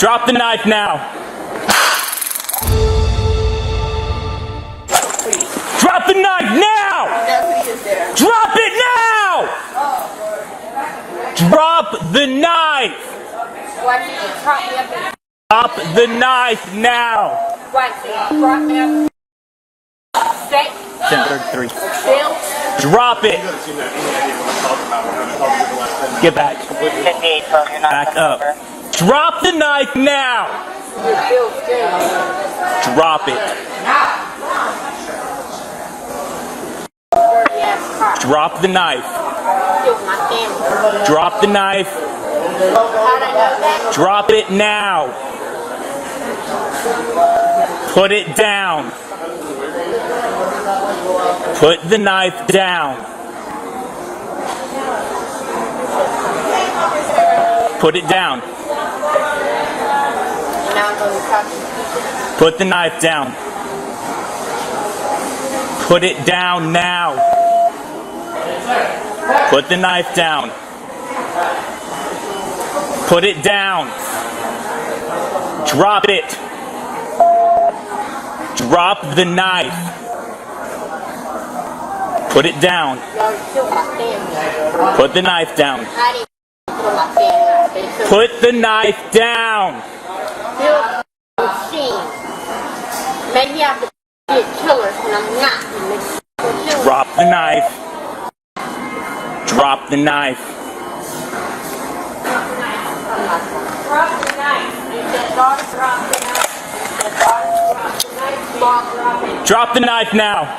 Drop the knife now. Drop the knife now! Drop it now! Drop the knife! Watch it. Prop me up. and- Drop the knife now! Watch it. Prop me up. Stay. 1033. Drop it! Get back. 58, 12, you're not Back up. Drop the knife now! Drop it. Drop the knife. Drop the knife. Drop it now. Put it down. Put the knife down. Put it down. Now I'm going to talk to you. Put the knife down. Put it down now. Put the knife down. Put it down. Drop it. Drop the knife. Put it down. Put the knife down. Put the knife down. Still machine. Maybe I'm the be a killer and I'm not. I'm a killer. Drop the knife. Drop the knife. Drop the knife. You said daughter drop the knife. You said daughter drop the knife. Drop the knife now.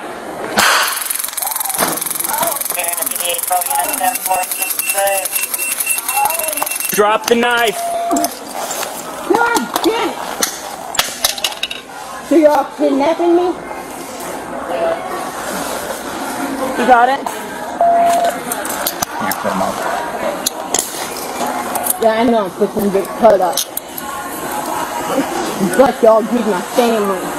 You're in a 58, 12, you're not 746, Drop the knife. God damn it! So you're all kidnapping me? You got it? Yeah, I know, but some get cut up. But y'all give my family.